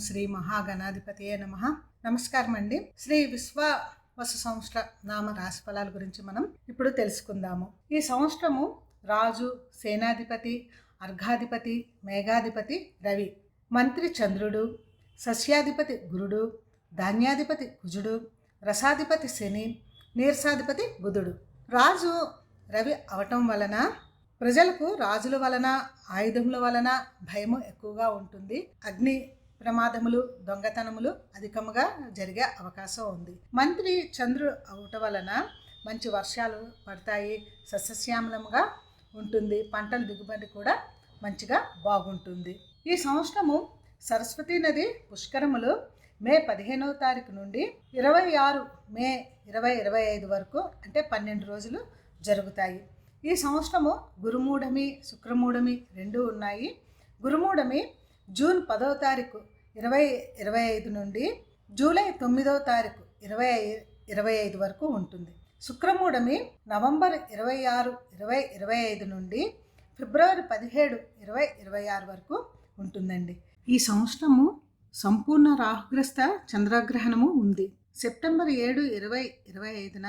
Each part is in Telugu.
శ్రీ మహాగణాధిపతియే నమ. నమస్కారం అండి శ్రీ విశ్వ వస సంవత్సర నామ రాశి ఫలాల గురించి మనం ఇప్పుడు తెలుసుకుందాము. ఈ సంవత్సరము రాజు సేనాధిపతి అర్ఘాధిపతి మేఘాధిపతి రవి. మంత్రి చంద్రుడు సస్యాధిపతి గురుడు ధాన్యాధిపతి కుజుడు రసాధిపతి శని నీరసాధిపతి బుధుడు. రాజు రవి అవటం వలన ప్రజలకు రాజుల వలన ఆయుధముల వలన భయము ఎక్కువగా ఉంటుంది. అగ్ని ప్రమాదములు దొంగతనములు అధికముగా జరిగే అవకాశం ఉంది. మంత్రి చంద్రుడు అవటం వలన మంచి వర్షాలు పడతాయి సస్యశ్యామలముగా ఉంటుంది పంటల దిగుబడి కూడా మంచిగా బాగుంటుంది. ఈ సంవత్సరము సరస్వతీ నది పుష్కరములు మే పదిహేనవ తారీఖు నుండి ఇరవై ఆరు మే ఇరవై ఇరవై ఐదు వరకు అంటే పన్నెండు రోజులు జరుగుతాయి. ఈ సంవత్సరము గురుమూఢమి శుక్రమూఢమి రెండు ఉన్నాయి. గురుమూఢమి జూన్ పదవ తారీఖు ఇరవై ఇరవై ఐదు నుండి జూలై తొమ్మిదవ తారీఖు ఇరవై ఇరవై ఐదు వరకు ఉంటుంది. శుక్రమూఢమి నవంబర్ ఇరవై ఆరు ఇరవై ఇరవై ఐదు నుండి ఫిబ్రవరి పదిహేడు ఇరవై ఇరవై ఆరు వరకు ఉంటుందండి. ఈ సంవత్సరము సంపూర్ణ రాహుగ్రస్త చంద్రగ్రహణము ఉంది. సెప్టెంబర్ ఏడు ఇరవై ఇరవై ఐదున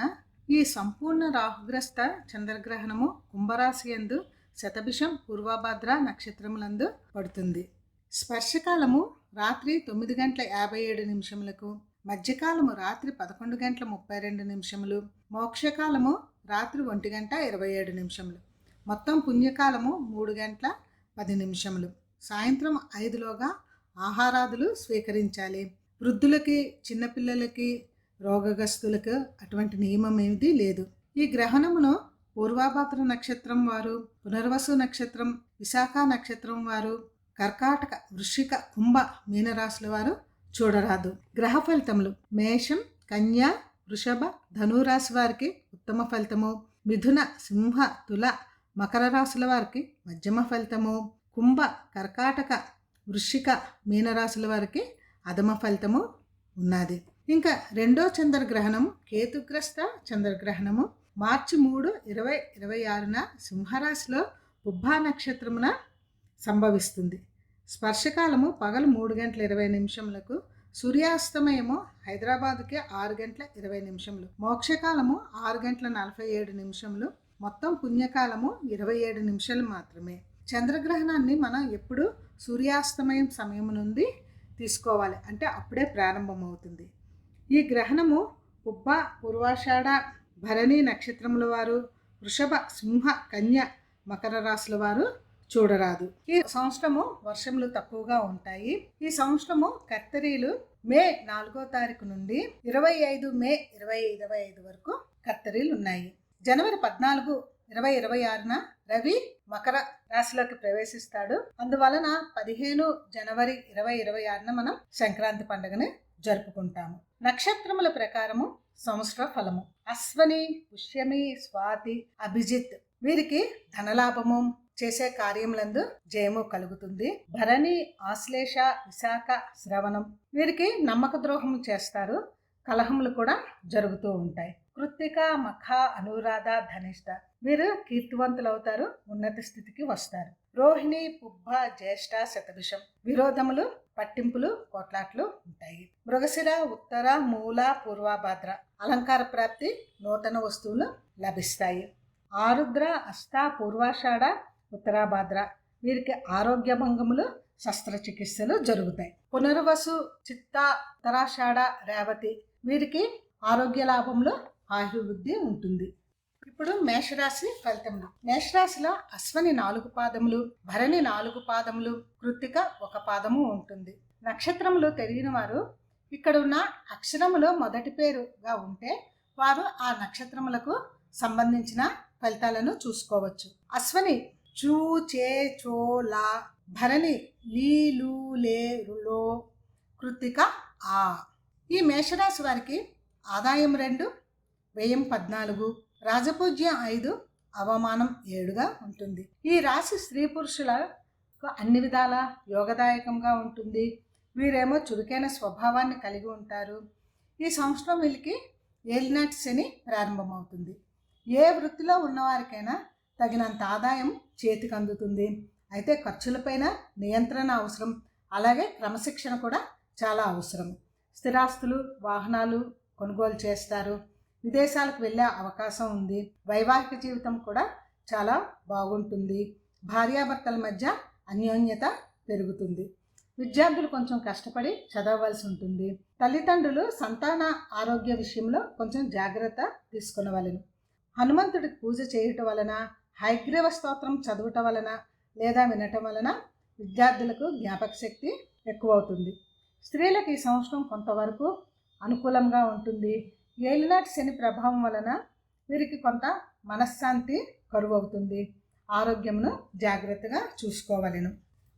ఈ సంపూర్ణ రాహుగ్రస్త చంద్రగ్రహణము కుంభరాశి ఎందు శతభిషం పూర్వభద్ర నక్షత్రములందు పడుతుంది. స్పర్శకాలము రాత్రి తొమ్మిది గంటల యాభై ఏడు నిమిషములకు మధ్యకాలము రాత్రి పదకొండు గంటల ముప్పై రెండు నిమిషములు మోక్షకాలము రాత్రి ఒంటి గంట ఇరవై ఏడు నిమిషములు. మొత్తం పుణ్యకాలము మూడు గంటల పది నిమిషములు. సాయంత్రం ఐదులోగా ఆహారాదులు స్వీకరించాలి. వృద్ధులకి చిన్నపిల్లలకి రోగగ్రస్తులకు అటువంటి నియమం ఏది లేదు. ఈ గ్రహణమును పూర్వాభాద్ర నక్షత్రం వారు పునర్వసు నక్షత్రం విశాఖ నక్షత్రం వారు కర్కాటక వృశ్చిక కుంభ మీనరాశుల వారు చూడరాదు. గ్రహ ఫలితములు మేషం కన్య వృషభ ధనురాశి వారికి ఉత్తమ ఫలితము. మిథున సింహ తుల మకర రాశుల వారికి మధ్యమ ఫలితము. కుంభ కర్కాటక వృశ్చిక మీనరాశుల వారికి అధమ ఫలితము ఉన్నది. ఇంకా రెండో చంద్రగ్రహణం కేతుగ్రస్త చంద్రగ్రహణము. మార్చి మూడు ఇరవై ఇరవై ఆరున సింహరాశిలో పుబ్బా నక్షత్రమున సంభవిస్తుంది. స్పర్శకాలము పగలు మూడు గంటల ఇరవై నిమిషములకు సూర్యాస్తమయము హైదరాబాద్కి ఆరు గంటల ఇరవై నిమిషములు మోక్షకాలము ఆరు గంటల నలభై ఏడు నిమిషములు మొత్తం పుణ్యకాలము ఇరవై ఏడు నిమిషాలు మాత్రమే. చంద్రగ్రహణాన్ని మనం ఎప్పుడు సూర్యాస్తమయం సమయం నుండి తీసుకోవాలి అంటే అప్పుడే ప్రారంభమవుతుంది. ఈ గ్రహణము ఉబ్బ పూర్వాషాఢ భరణి నక్షత్రముల వారు వృషభ సింహ కన్య మకర రాశుల వారు చూడరాదు. ఈ సంవత్సరము వర్షములు తక్కువగా ఉంటాయి. ఈ సంవత్సరము కత్తరీలు మే నాలుగో తారీఖు నుండి ఇరవై ఐదు మే ఇరవై ఇరవై ఐదు వరకు కత్తరీలు ఉన్నాయి. జనవరి పద్నాలుగు ఇరవై ఇరవై ఆరున రవి మకర రాశిలోకి ప్రవేశిస్తాడు. అందువలన పదిహేను జనవరి ఇరవై ఇరవై ఆరున మనం సంక్రాంతి పండుగని జరుపుకుంటాము. నక్షత్రముల ప్రకారము సంవత్సర ఫలము. అశ్వని పుష్యమి స్వాతి అభిజిత్ వీరికి ధనలాభము చేసే కార్యములందు జయము కలుగుతుంది. భరణి ఆశ్లేష విశాఖ శ్రవణం వీరికి నమ్మక ద్రోహం చేస్తారు. కలహములు కూడా జరుగుతూ ఉంటాయి. కృత్తిక మఖ అనురాధ ధనిష్ట వీరు కీర్తివంతులు అవుతారు ఉన్నత స్థితికి వస్తారు. రోహిణి పుబ్బ జ్యేష్ఠ శతభిషం విరోధములు పట్టింపులు కోట్లాట్లు ఉంటాయి. మృగశిర ఉత్తర మూల పూర్వాభాద్ర అలంకార ప్రాప్తి నూతన వస్తువులు లభిస్తాయి. ఆరుద్ర అష్ట పూర్వాషాఢ ఉత్తరాభాద్ర వీరికి ఆరోగ్య భంగములు శస్త్రచికిత్సలు జరుగుతాయి. పునర్వసు చిత్త ఉత్తరాషాఢ రేవతి వీరికి ఆరోగ్య లాభంలో ఆయుర్వృద్ధి ఉంటుంది. ఇప్పుడు మేషరాశి ఫలితములు. మేషరాశిలో అశ్వని నాలుగు పాదములు భరణి నాలుగు పాదములు కృత్తిక ఒక పాదము ఉంటుంది. నక్షత్రములు తెలియని వారు ఇక్కడ ఉన్న అక్షరములో మొదటి పేరుగా ఉంటే వారు ఆ నక్షత్రములకు సంబంధించిన ఫలితాలను చూసుకోవచ్చు. అశ్వని చూ చే భరణి లీ కృతిక ఆ. ఈ మేషరాశి వారికి ఆదాయం రెండు వ్యయం పద్నాలుగు రాజపూజ్యం ఐదు అవమానం ఏడుగా ఉంటుంది. ఈ రాశి స్త్రీ పురుషుల అన్ని విధాల యోగదాయకంగా ఉంటుంది. వీరేమో చురుకైన స్వభావాన్ని కలిగి ఉంటారు. ఈ సంవత్సరం వీళ్ళకి ఏలినాటి శని ప్రారంభమవుతుంది. ఏ వృత్తిలో ఉన్నవారికైనా తగినంత ఆదాయం చేతికి అందుతుంది. అయితే ఖర్చులపైన నియంత్రణ అవసరం. అలాగే క్రమశిక్షణ కూడా చాలా అవసరం. స్థిరాస్తులు వాహనాలు కొనుగోలు చేస్తారు. విదేశాలకు వెళ్ళే అవకాశం ఉంది. వైవాహిక జీవితం కూడా చాలా బాగుంటుంది. భార్యాభర్తల మధ్య అన్యోన్యత పెరుగుతుంది. విద్యార్థులు కొంచెం కష్టపడి చదవవలసి ఉంటుంది. తల్లిదండ్రులు సంతాన ఆరోగ్య విషయంలో కొంచెం జాగ్రత్త తీసుకునవలను. హనుమంతుడికి పూజ చేయటం వలన హైగ్రీవ స్తోత్రం చదవటం వలన లేదా వినటం వలన విద్యార్థులకు జ్ఞాపక శక్తి ఎక్కువ అవుతుంది స్త్రీలకు ఈ సంవత్సరం కొంతవరకు అనుకూలంగా ఉంటుంది. ఏలినాటి శని ప్రభావం వలన వీరికి కొంత మనశ్శాంతి కరువు అవుతుంది ఆరోగ్యమును జాగ్రత్తగా చూసుకోవలను.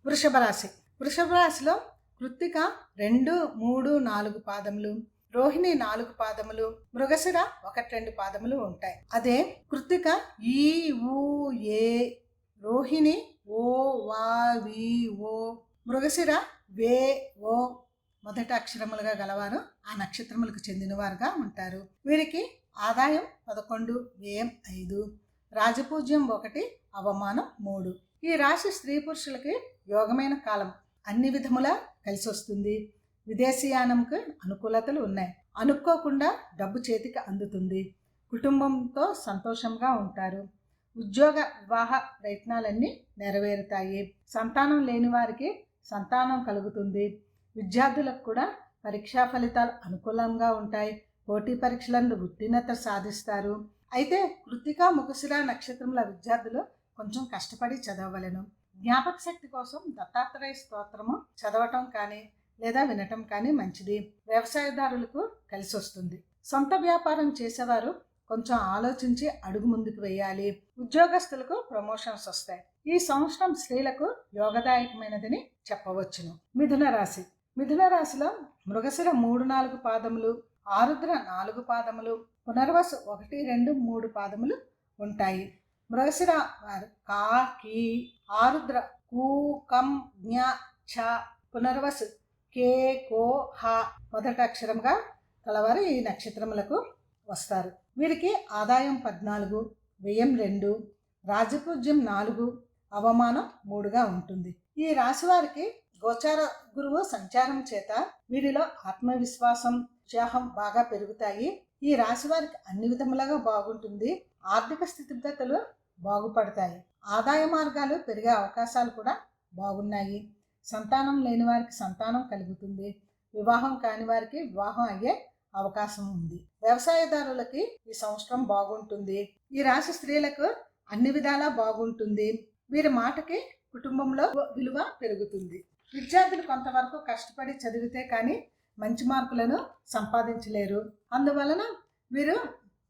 వృషభ రాశి. వృషభ రాశిలో కృత్తిక రెండు మూడు నాలుగు పాదములు. రోహిణి నాలుగు పాదములు మృగశిర ఒకటి రెండు పాదములు ఉంటాయి. అదే కృత్తిక ఈ ఊ ఏ రోహిణి ఓ వా వి ఓ మృగశిర వే ఓ మొదటి అక్షరములుగా గలవారు ఆ నక్షత్రములకు చెందినవారుగా ఉంటారు. వీరికి ఆదాయం పదకొండు వ్యయం ఐదు రాజపూజ్యం ఒకటి అవమానం మూడు. ఈ రాశి స్త్రీ పురుషులకి యోగమైన కాలం. అన్ని విధములా కలిసి వస్తుంది విదేశీయానంకి అనుకూలతలు ఉన్నాయి. అనుకోకుండా డబ్బు చేతికి అందుతుంది. కుటుంబంతో సంతోషంగా ఉంటారు. ఉద్యోగ వివాహ ప్రయత్నాలన్నీ నెరవేరుతాయి. సంతానం లేని వారికి సంతానం కలుగుతుంది. విద్యార్థులకు కూడా పరీక్షా ఫలితాలు అనుకూలంగా ఉంటాయి. పోటీ పరీక్షలందు ఉత్తీర్ణత సాధిస్తారు. అయితే కృతిక ముఖశిర నక్షత్రముల విద్యార్థులు కొంచెం కష్టపడి చదవవలను జ్ఞాపక శక్తి కోసం దత్తాత్రేయ స్తోత్రము చదవటం కానీ లేదా వినటం కానీ మంచిది. వ్యవసాయదారులకు కలిసి వస్తుంది సొంత వ్యాపారం చేసేవారు కొంచెం ఆలోచించి అడుగు ముందుకు వేయాలి. ఉద్యోగస్తులకు ప్రమోషన్స్ వస్తాయి. ఈ సంవత్సరం స్త్రీలకు యోగదాయకమైనదని చెప్పవచ్చును. మిథున రాశి. మిథున రాశిలో మృగశిర మూడు నాలుగు పాదములు ఆరుద్ర నాలుగు పాదములు పునర్వసు ఒకటి రెండు మూడు పాదములు ఉంటాయి. మృగశిర వారు కా కీ ఆరుద్ర కూ కం జ్ఞ ఛ పునర్వసు కే కో హ మొదటి అక్షరంగా కలవారు ఈ నక్షత్రములకు వస్తారు. వీరికి ఆదాయం పద్నాలుగు వ్యయం రెండు రాజపూజ్యం నాలుగు అవమానం మూడుగా ఉంటుంది. ఈ రాశి వారికి గోచార గురువు సంచారం చేత వీరిలో ఆత్మవిశ్వాసం ఉత్సాహం బాగా పెరుగుతాయి. ఈ రాశి వారికి అన్ని విధములుగా బాగుంటుంది. ఆర్థిక స్థితిగతులు బాగుపడతాయి. ఆదాయ మార్గాలు పెరిగే అవకాశాలు కూడా బాగున్నాయి. సంతానం లేని వారికి సంతానం కలుగుతుంది. వివాహం కాని వారికి వివాహం అయ్యే అవకాశం ఉంది. వ్యవసాయదారులకి ఈ సంవత్సరం బాగుంటుంది. ఈ రాశి స్త్రీలకు అన్ని విధాలా బాగుంటుంది. వీరి మాటకి కుటుంబంలో విలువ పెరుగుతుంది. విద్యార్థులు కొంతవరకు కష్టపడి చదివితే కానీ మంచి మార్కులను సంపాదించలేరు. అందువలన వీరు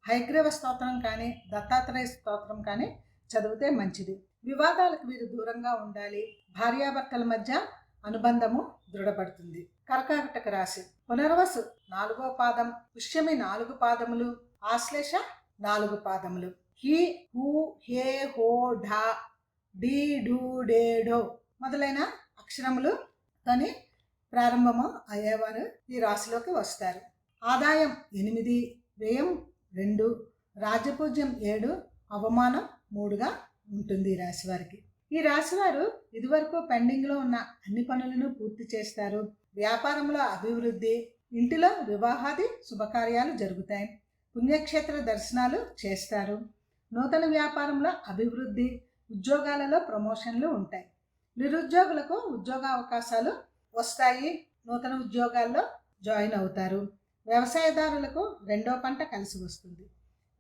హైగ్రీవ స్తోత్రం కానీ దత్తాత్రేయ స్తోత్రం కానీ చదివితే మంచిది. వివాదాలకు మీరు దూరంగా ఉండాలి. భార్యాభర్తల మధ్య అనుబంధము దృఢపడుతుంది. కర్కాటక రాశి. పునర్వసు నాలుగో పాదం. పుష్యమి నాలుగు పాదములు. ఆశ్లేష నాలుగు పాదములు. హి హూ హే హో ఢా డి డూ డే డో మొదలైన అక్షరములు తని ప్రారంభము అయ్యేవారు ఈ రాశిలోకి వస్తారు. ఆదాయం ఎనిమిది వ్యయం రెండు రాజపూజ్యం ఏడు అవమానం మూడుగా ఉంటుంది ఈ రాశివారికి ఈ రాశివారు ఇదివరకు పెండింగ్లో ఉన్న అన్ని పనులను పూర్తి చేస్తారు. వ్యాపారంలో అభివృద్ధి ఇంటిలో వివాహాది శుభకార్యాలు జరుగుతాయి. పుణ్యక్షేత్ర దర్శనాలు చేస్తారు. నూతన వ్యాపారంలో అభివృద్ధి ఉద్యోగాలలో ప్రమోషన్లు ఉంటాయి. నిరుద్యోగులకు ఉద్యోగ అవకాశాలు వస్తాయి. నూతన ఉద్యోగాల్లో జాయిన్ అవుతారు. వ్యవసాయదారులకు రెండో పంట కలిసి వస్తుంది.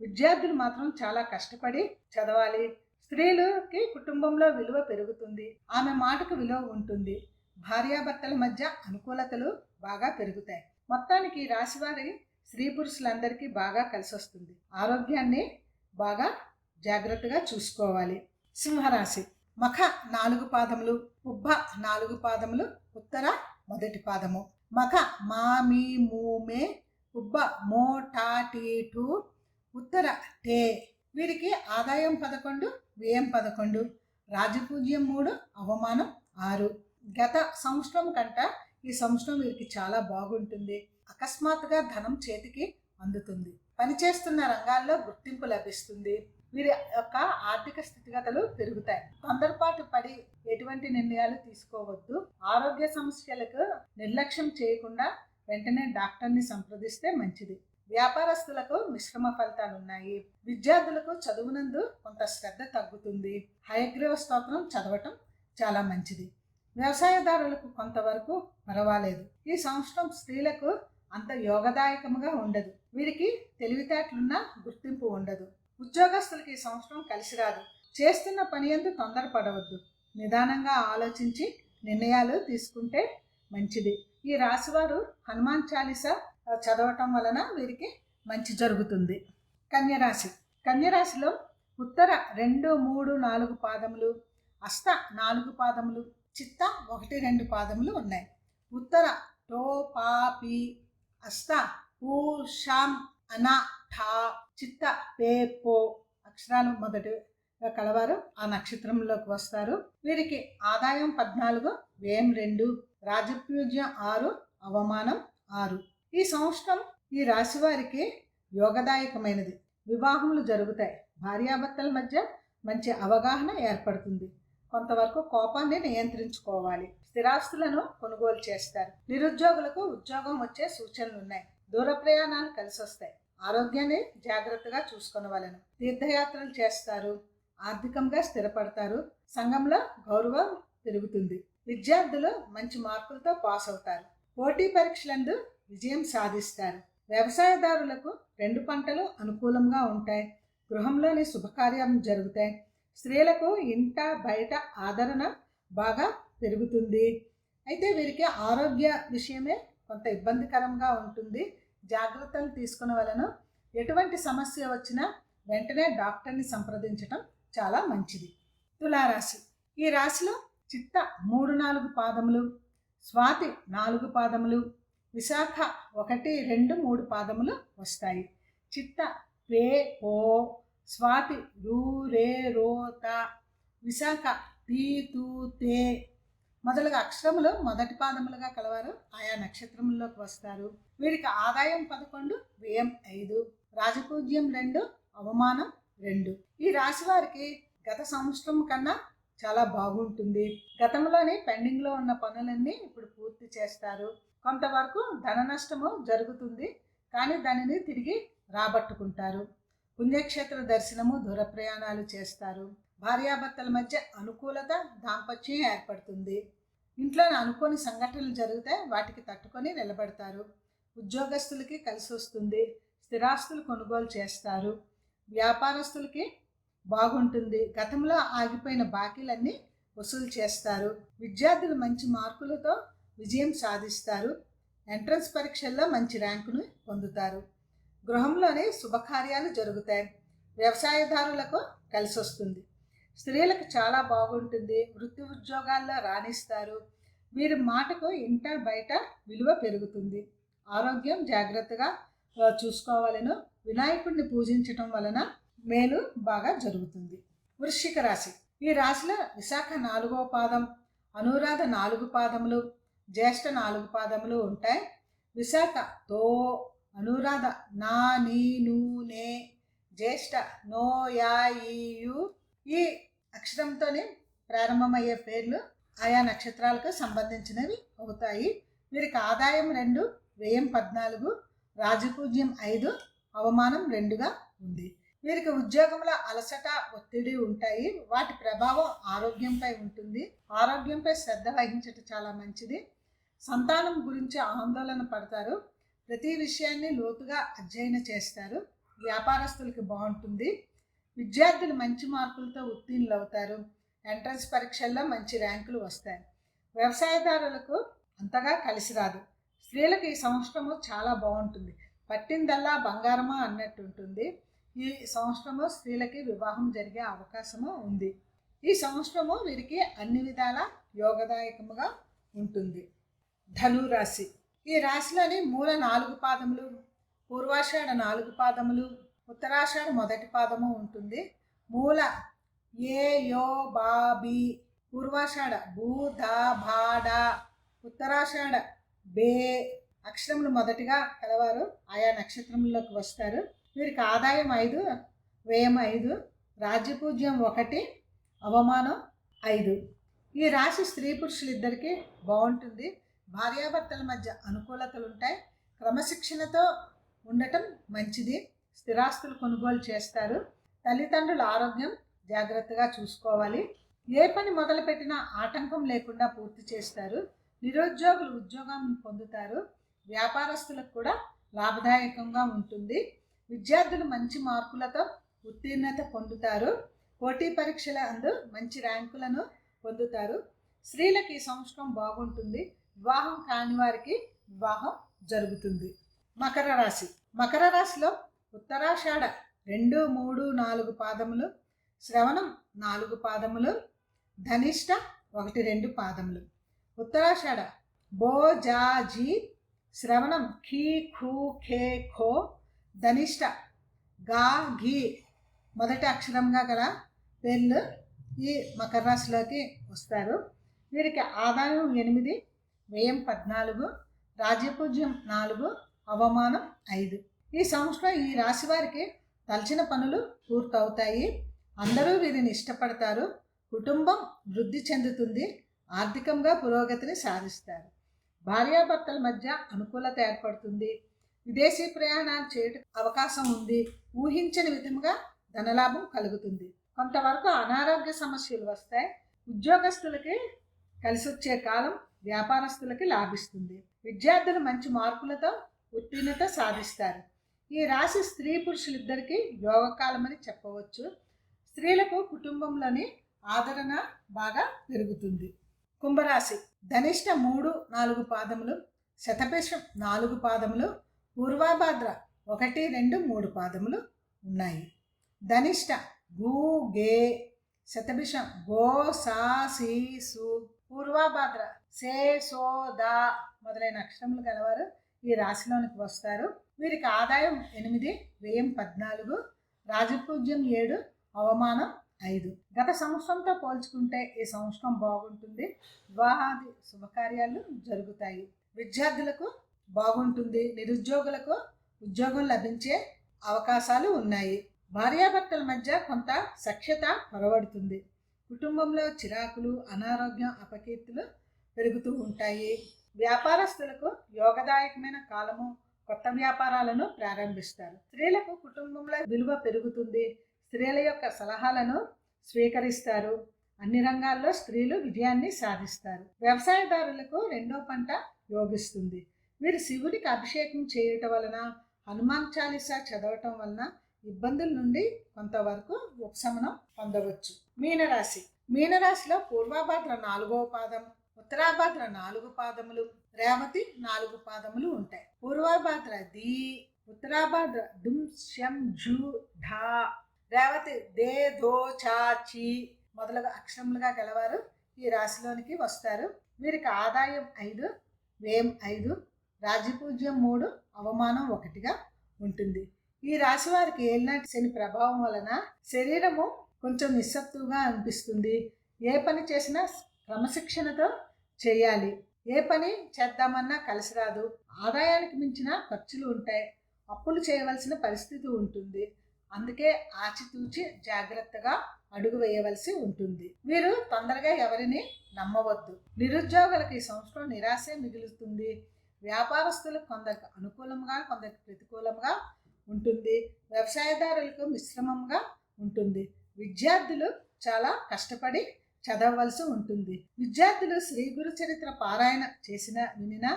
విద్యార్థులు మాత్రం చాలా కష్టపడి చదవాలి స్త్రీలకి కుటుంబంలో విలువ పెరుగుతుంది. ఆమె మాటకు విలువ ఉంటుంది. భార్యాభర్తల మధ్య అనుకూలతలు బాగా పెరుగుతాయి. మొత్తానికి రాశివారి స్త్రీ పురుషులందరికీ బాగా కలిసి వస్తుంది ఆరోగ్యాన్ని బాగా జాగ్రత్తగా చూసుకోవాలి. సింహరాశి. మఖ నాలుగు పాదములు ఉబ్బ నాలుగు పాదములు ఉత్తర మొదటి పాదము. మఖ మా మీ మూ మే ఉబ్బ మో టా టీ టూ ఉత్తర టే వీరికి ఆదాయం పదకొండు వ్యయం పదకొండు రాజపూజ్యం మూడు అవమానం ఆరు. గత సంవత్సరం కంట ఈ సంవత్సరం వీరికి చాలా బాగుంటుంది. అకస్మాత్తుగా ధనం చేతికి అందుతుంది. పనిచేస్తున్న రంగాల్లో గుర్తింపు లభిస్తుంది. వీరి యొక్క ఆర్థిక స్థితిగతులు పెరుగుతాయి. తొందరపాటు పడి ఎటువంటి నిర్ణయాలు తీసుకోవద్దు. ఆరోగ్య సమస్యలకు నిర్లక్ష్యం చేయకుండా వెంటనే డాక్టర్ని సంప్రదిస్తే మంచిది. వ్యాపారస్తులకు మిశ్రమ ఫలితాలు ఉన్నాయి విద్యార్థులకు చదువునందు కొంత శ్రద్ధ తగ్గుతుంది. హయగ్రీవ స్తోత్రం చదవటం చాలా మంచిది. వ్యవసాయదారులకు కొంతవరకు పర్వాలేదు. ఈ సంవత్సరం స్త్రీలకు అంత యోగదాయకముగా ఉండదు. వీరికి తెలివితేటలున్న గుర్తింపు ఉండదు. ఉద్యోగస్తులకి ఈ సంవత్సరం కలిసి రాదు. చేస్తున్న పని ఎందు తొందరపడవద్దు. నిదానంగా ఆలోచించి నిర్ణయాలు తీసుకుంటే మంచిది. ఈ రాశివారు హనుమాన్ చాలీస చదవటం వలన వీరికి మంచి జరుగుతుంది. కన్యరాశి. కన్యరాశిలో ఉత్తర రెండు మూడు నాలుగు పాదములు అష్ట నాలుగు పాదములు చిత్త ఒకటి రెండు పాదములు ఉన్నాయి. ఉత్తర టో పా పి అష్ట ఊ షాం అనా ఠా చిత్త పే పో అక్షరాలు మొదటి కలవారు. ఆ నక్షత్రంలోకి వస్తారు. వీరికి ఆదాయం పద్నాలుగు వ్యయం రెండు రాజపూజ్యం ఆరు అవమానం ఆరు. ఈ సంవత్సరం ఈ రాశి వారికి యోగదాయకమైనది. వివాహములు జరుగుతాయి. భార్యాభర్తల మధ్య మంచి అవగాహన ఏర్పడుతుంది. కొంతవరకు కోపాన్ని నియంత్రించుకోవాలి. స్థిరాస్తులను కొనుగోలు చేస్తారు. నిరుద్యోగులకు ఉద్యోగం వచ్చే సూచనలు ఉన్నాయి దూర ప్రయాణాలు కలిసి వస్తాయి ఆరోగ్యాన్ని జాగ్రత్తగా చూసుకునవలను తీర్థయాత్రలు చేస్తారు. ఆర్థికంగా స్థిరపడతారు. సంఘంలో గౌరవం పెరుగుతుంది. విద్యార్థులు మంచి మార్కులతో పాస్ అవుతారు. పోటీ పరీక్షలందు విజయం సాధిస్తారు. వ్యవసాయదారులకు రెండు పంటలు అనుకూలంగా ఉంటాయి. గృహంలోని శుభకార్యం జరుగుతాయి. స్త్రీలకు ఇంట బయట ఆదరణ బాగా పెరుగుతుంది. అయితే వీరికి ఆరోగ్య విషయమే కొంత ఇబ్బందికరంగా ఉంటుంది. జాగ్రత్తలు తీసుకున్న వలన ఎటువంటి సమస్య వచ్చినా వెంటనే డాక్టర్ని సంప్రదించడం చాలా మంచిది. తులారాశి. ఈ రాశిలో చిత్త మూడు నాలుగు పాదములు స్వాతి నాలుగు పాదములు విశాఖ ఒకటి రెండు మూడు పాదములు వస్తాయి. చిత్త పే పో స్వాతి రూ రే రోత విశాఖ తీ తూ తే. మొదలుగా అక్షరములు మొదటి పాదములుగా కలవారు. ఆయా నక్షత్రముల్లోకి వస్తారు. వీరికి ఆదాయం పదకొండు వ్యయం ఐదు. రాజపూజ్యం రెండు అవమానం రెండు. ఈ రాశి వారికి గత సంవత్సరం కన్నా చాలా బాగుంటుంది. గతంలోని పెండింగ్లో ఉన్న పనులన్నీ ఇప్పుడు పూర్తి చేస్తారు. కొంతవరకు ధన నష్టము జరుగుతుంది కానీ దానిని తిరిగి రాబట్టుకుంటారు. పుణ్యక్షేత్ర దర్శనము దూర ప్రయాణాలు చేస్తారు. భార్యాభర్తల మధ్య అనుకూలత దాంపత్యం ఏర్పడుతుంది. ఇంట్లో అనుకోని సంఘటనలు జరిగితే వాటికి తట్టుకొని నిలబడతారు. ఉద్యోగస్తులకి కలిసి వస్తుంది స్థిరాస్తులు కొనుగోలు చేస్తారు. వ్యాపారస్తులకి బాగుంటుంది గతంలో ఆగిపోయిన బాకీలన్నీ వసూలు చేస్తారు. విద్యార్థులు మంచి మార్కులతో విజయం సాధిస్తారు. ఎంట్రన్స్ పరీక్షల్లో మంచి ర్యాంకును పొందుతారు. గృహంలోనే శుభకార్యాలు జరుగుతాయి. వ్యవసాయదారులకు కలిసి వస్తుంది స్త్రీలకు చాలా బాగుంటుంది. వృత్తి ఉద్యోగాల్లో రాణిస్తారు. వీరి మాటకు ఇంట బయట విలువ పెరుగుతుంది. ఆరోగ్యం జాగ్రత్తగా చూసుకోవాలను వినాయకుడిని పూజించటం వలన మేలు బాగా జరుగుతుంది. వృశ్చిక రాశి. ఈ రాశిలో విశాఖ నాలుగో పాదం అనురాధ నాలుగు పాదములు జ్యేష్ఠ నాలుగు పాదములు ఉంటాయి. విశాఖ తో అనురాధ నా నీ నూనే జ్యేష్ఠ నో యా ఈ అక్షరంతోనే ప్రారంభమయ్యే పేర్లు ఆయా నక్షత్రాలకు సంబంధించినవి అవుతాయి. వీరికి ఆదాయం రెండు వ్యయం పద్నాలుగు రాజపూజ్యం ఐదు అవమానం రెండుగా ఉంది. వీరికి ఉద్యోగంలో అలసట ఒత్తిడి ఉంటాయి. వాటి ప్రభావం ఆరోగ్యంపై ఉంటుంది. ఆరోగ్యంపై శ్రద్ధ వహించటం చాలా మంచిది. సంతానం గురించి ఆందోళన పడతారు. ప్రతి విషయాన్ని లోతుగా అధ్యయనం చేస్తారు. వ్యాపారస్తులకి బాగుంటుంది. విద్యార్థులు మంచి మార్కులతో ఉత్తీర్ణులు అవుతారు. ఎంట్రన్స్ పరీక్షల్లో మంచి ర్యాంకులు వస్తాయి. వ్యవసాయదారులకు అంతగా కలిసి రాదు. స్త్రీలకు ఈ సంవత్సరము చాలా బాగుంటుంది. పట్టిందల్లా బంగారమా అన్నట్టు ఉంటుంది. ఈ సంవత్సరము స్త్రీలకి వివాహం జరిగే అవకాశము ఉంది. ఈ సంవత్సరము వీరికి అన్ని విధాల యోగదాయకముగా ఉంటుంది. ధనురాశి. ఈ రాశిలోని మూల నాలుగు పాదములు పూర్వాషాఢ నాలుగు పాదములు ఉత్తరాషాఢ మొదటి పాదము ఉంటుంది. మూల ఏ యో బాబి పూర్వాషాఢ భూ దా భాడ ఉత్తరాషాఢ బే అక్షరములు మొదటిగా కలవారు. ఆయా నక్షత్రముల్లోకి వస్తారు. వీరికి ఆదాయం ఐదు వ్యయం ఐదు రాజ్యపూజ్యం ఒకటి అవమానం ఐదు. ఈ రాశి స్త్రీ పురుషులిద్దరికీ బాగుంటుంది. భార్యాభర్తల మధ్య అనుకూలతలు ఉంటాయి క్రమశిక్షణతో ఉండటం మంచిది. స్థిరాస్తులు కొనుగోలు చేస్తారు. తల్లిదండ్రుల ఆరోగ్యం జాగ్రత్తగా చూసుకోవాలి. ఏ పని మొదలుపెట్టినా ఆటంకం లేకుండా పూర్తి చేస్తారు. నిరుద్యోగులు ఉద్యోగం పొందుతారు. వ్యాపారస్తులకు కూడా లాభదాయకంగా ఉంటుంది. విద్యార్థులు మంచి మార్కులతో ఉత్తీర్ణత పొందుతారు. పోటీ పరీక్షల అందు మంచి ర్యాంకులను పొందుతారు. స్త్రీలకు ఈ సంవత్సరం బాగుంటుంది. వివాహం కాని వారికి వివాహం జరుగుతుంది. మకర రాశి. మకర రాశిలో ఉత్తరాషాఢ రెండు మూడు నాలుగు పాదములు శ్రవణం నాలుగు పాదములు ధనిష్ట ఒకటి రెండు పాదములు. ఉత్తరాషాఢ బో జా జీ శ్రవణం ఖీ ఖూ ఖే ఖో ధనిష్ట గా ఘీ. మొదటి అక్షరంగా గల పేర్లు ఈ మకర రాశిలోకి వస్తారు. వీరికి ఆదాయం ఎనిమిది వ్యయం పద్నాలుగు రాజ్యపూజ్యం నాలుగు అవమానం ఐదు. ఈ సంవత్సరం ఈ రాశి వారికి తలచిన పనులు పూర్తవుతాయి. అందరూ వీరిని ఇష్టపడతారు. కుటుంబం వృద్ధి చెందుతుంది. ఆర్థికంగా పురోగతిని సాధిస్తారు. భార్యాభర్తల మధ్య అనుకూలత ఏర్పడుతుంది. విదేశీ ప్రయాణాలు చేయటం అవకాశం ఉంది. ఊహించని విధంగా ధనలాభం కలుగుతుంది. కొంతవరకు అనారోగ్య సమస్యలు వస్తాయి. ఉద్యోగస్తులకి కలిసొచ్చే కాలం వ్యాపారస్తులకి లాభిస్తుంది. విద్యార్థులు మంచి మార్కులతో ఉత్తీర్ణత సాధిస్తారు. ఈ రాశి స్త్రీ పురుషులిద్దరికీ యోగకాలం అని చెప్పవచ్చు. స్త్రీలకు కుటుంబంలోని ఆదరణ బాగా పెరుగుతుంది. కుంభరాశి ధనిష్ట మూడు నాలుగు పాదములు శతపేషం నాలుగు పాదములు పూర్వాభాద్ర ఒకటి రెండు మూడు పాదములు ఉన్నాయి. ధనిష్ట గు గే శతభిషం గో సా సీ సు పూర్వాభాద్ర సే సో దా మొదలైన అక్షరములు గలవారు ఈ రాశిలోనికి వస్తారు. వీరికి ఆదాయం ఎనిమిది వ్యయం పద్నాలుగు రాజపూజ్యం ఏడు అవమానం ఐదు. గత సంవత్సరంతో పోల్చుకుంటే ఈ సంవత్సరం బాగుంటుంది. వివాహాది శుభకార్యాలు జరుగుతాయి. విద్యార్థులకు బాగుంటుంది. నిరుద్యోగులకు ఉద్యోగం లభించే అవకాశాలు ఉన్నాయి. భార్యాభర్తల మధ్య కొంత సఖ్యత పొరబడుతుంది. కుటుంబంలో చిరాకులు అనారోగ్యం అపకీర్తులు పెరుగుతూ ఉంటాయి. వ్యాపారస్తులకు యోగదాయకమైన కాలము కొత్త వ్యాపారాలను ప్రారంభిస్తారు. స్త్రీలకు కుటుంబంలో విలువ పెరుగుతుంది. స్త్రీల యొక్క సలహాలను స్వీకరిస్తారు. అన్ని రంగాల్లో స్త్రీలు విజయాన్ని సాధిస్తారు. వ్యవసాయదారులకు రెండో పంట యోగిస్తుంది. వీరు శివుడికి అభిషేకం చేయటం వలన హనుమాన్ చాలీసా చదవటం వలన ఇబ్బందుల నుండి కొంతవరకు ఉపశమనం పొందవచ్చు. మీనరాశి. మీనరాశిలో పూర్వాభాద్ర నాలుగవ పాదం ఉత్తరాభాద్ర నాలుగు పాదములు రేవతి నాలుగు పాదములు ఉంటాయి. పూర్వభాద్ర ది ఉత్తరాభాద్ర దుమ్ శం జు ఢా రేవతి దే దో చా చి మొదలగు అక్షరములుగా గలవారు ఈ రాశిలోనికి వస్తారు. వీరికి ఆదాయం ఐదు వ్యయం ఐదు రాజపూజ్యం మూడు అవమానం ఒకటిగా ఉంటుంది. ఈ రాశి వారికి ఏలినాటి శని ప్రభావం వలన శరీరము కొంచెం నిస్సత్తుగా అనిపిస్తుంది. ఏ పని చేసినా క్రమశిక్షణతో చేయాలి. ఏ పని చేద్దామన్నా కలిసి రాదు. ఆదాయానికి మించిన ఖర్చులు ఉంటాయి. అప్పులు చేయవలసిన పరిస్థితి ఉంటుంది. అందుకే ఆచితూచి జాగ్రత్తగా అడుగు వేయవలసి ఉంటుంది. వీరు తొందరగా ఎవరిని నమ్మవద్దు. నిరుద్యోగులకు ఈ సంవత్సరం నిరాశే మిగులుతుంది. వ్యాపారస్తులకు కొందరికి అనుకూలంగా కొందరికి ప్రతికూలంగా ఉంటుంది. వ్యవసాయదారులకు మిశ్రమంగా ఉంటుంది. విద్యార్థులు చాలా కష్టపడి చదవవలసి ఉంటుంది. విద్యార్థులు శ్రీ గురు చరిత్ర పారాయణ చేసిన వినిన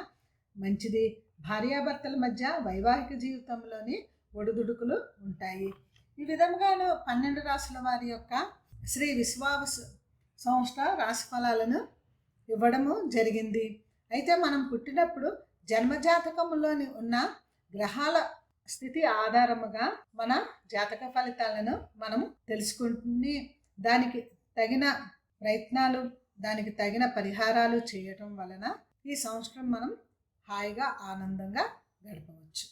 మంచిది. భార్యాభర్తల మధ్య వైవాహిక జీవితంలోని ఒడిదుడుకులు ఉంటాయి. ఈ విధంగాను పన్నెండు రాసుల వారి యొక్క శ్రీ విశ్వావస సంస్థ రాశి ఫలాలను ఇవ్వడము జరిగింది. అయితే మనం పుట్టినప్పుడు జన్మజాతకంలోని ఉన్న గ్రహాల స్థితి ఆధారముగా మన జాతక ఫలితాలను మనం తెలుసుకుని దానికి తగిన ప్రయత్నాలు దానికి తగిన పరిహారాలు చేయటం వలన ఈ సంవత్సరం మనం హాయిగా ఆనందంగా గడపవచ్చు.